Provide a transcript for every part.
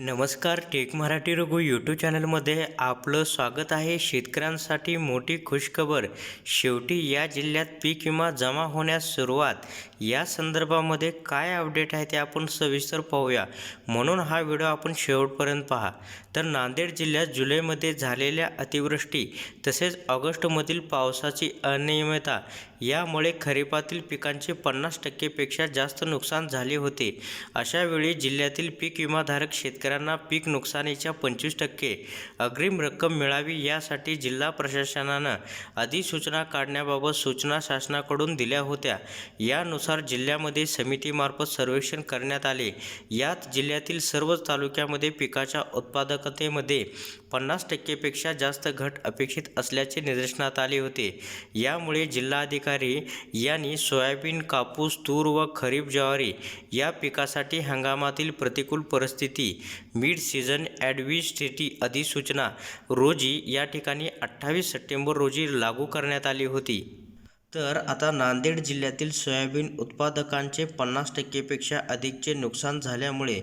नमस्कार take Marathi Raghu YouTube चॅनलमध्ये आपलं स्वागत आहे. शेतकऱ्यांसाठी मोठी खुशखबर. शेवटी या जिल्ह्यात पीक विमा जमा होण्यास सुरुवात. या संदर्भामध्ये काय अपडेट आहे ते आपण सविस्तर पाहूया. म्हणून हा व्हिडिओ आपण शेवटपर्यंत पहा. तर नांदेड जिल्ह्यात जुलैमध्ये झालेल्या अतिवृष्टी तसेच ऑगस्टमधील पावसाची अनियमितता यामुळे खरीपातील पिकांचे पन्नास टक्केपेक्षा जास्त नुकसान झाले होते. अशावेळी जिल्ह्यातील पीक विमाधारक शेतकऱ्यांना पीक नुकसानीच्या पंचवीस टक्के अग्रिम रक्कम मिळावी यासाठी जिल्हा प्रशासनानं अधिसूचना काढण्याबाबत सूचना शासनाकडून दिल्या होत्या. यानुसार जिल्ह्यामध्ये समितीमार्फत सर्वेक्षण करण्यात आले. यात जिल्ह्यातील सर्वच तालुक्यामध्ये पिकाच्या उत्पादकतेमध्ये पन्नास टक्केपेक्षा जास्त घट अपेक्षित असल्याचे निदर्शनात आले होते. यामुळे जिल्हाधिकारी यांनी सोयाबीन कापूस तूर व खरीप ज्वारी या पिकासाठी हंगामातील प्रतिकूल परिस्थिती मिड सीझन ॲडव्हिस्टिटी अधिसूचना रोजी या ठिकाणी अठ्ठावीस सप्टेंबर रोजी लागू करण्यात आली होती. तर आता नांदेड जिल्ह्यातील सोयाबीन उत्पादकांचे पन्नास टक्केपेक्षा अधिकचे नुकसान झाल्यामुळे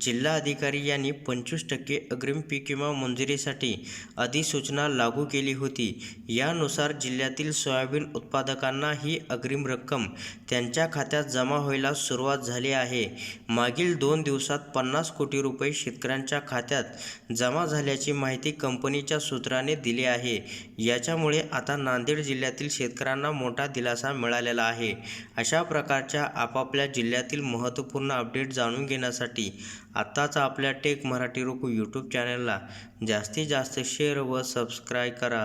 जिल्हाधिकारी यांनी पंचवीस टक्के अग्रिम पीक विमा मंजुरीसाठी अधिसूचना लागू केली होती. यानुसार जिल्ह्यातील सोयाबीन उत्पादकांना ही अग्रिम रक्कम त्यांच्या खात्यात जमा व्हायला सुरुवात झाली आहे. मागील दोन दिवसात पन्नास कोटी रुपये शेतकऱ्यांच्या खात्यात जमा झाल्याची माहिती कंपनीच्या सूत्राने दिली आहे. याच्यामुळे आता नांदेड जिल्ह्यातील शेतकऱ्यांना मोठा दिलासा मिळालेला आहे. अशा प्रकारच्या आपापल्या जिल्ह्यातील महत्त्वपूर्ण अपडेट जाणून घेण्यासाठी आत्ताच आपल्या टेक मराठी रोकू यूट्यूब चॅनलला जास्तीत जास्त शेअर व सबस्क्राईब करा.